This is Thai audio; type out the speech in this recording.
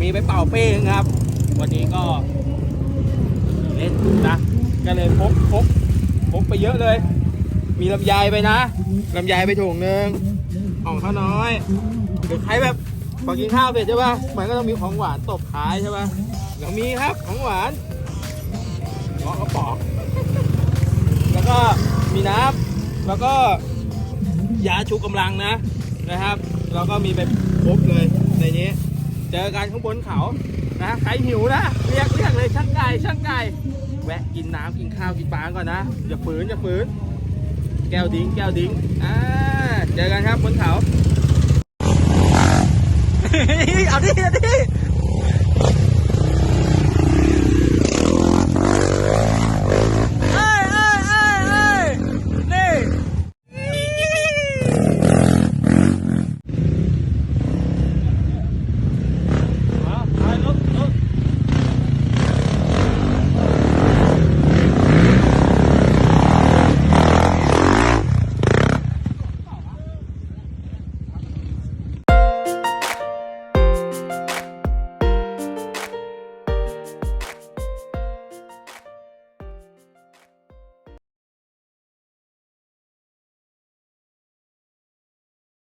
มีไปเป่าเป้งครับ วันนี้ก็เล่นนะก็เลยพกพกพกไปเยอะเลย มีลำไยไปนะลำไยไปถุงหนึ่งของข้าวน้อยหรือใครแบบพอกินข้าวเสร็จใช่ป่ะมันก็ต้องมีของหวานตบท้ายใช่ป่ะเดี๋ยวมีครับของหวานเงาะกระป๋องแล้วก็มีน้ำแล้วก็ยาชูกำลังนะนะครับ แล้วก็มีไปครบเลยในนี้ เจอกันข้างบนเขานะใครหิวนะเรียกเรียกเลยช่างไก่ช่างไก่แวะกินน้ำกินข้าวกินปลาก่อนนะอย่าฝืนอย่าฝืนแก้วดิ้งแก้วดิ้งอ่าเจอกันครับบนเขาเอาดิเอาดิ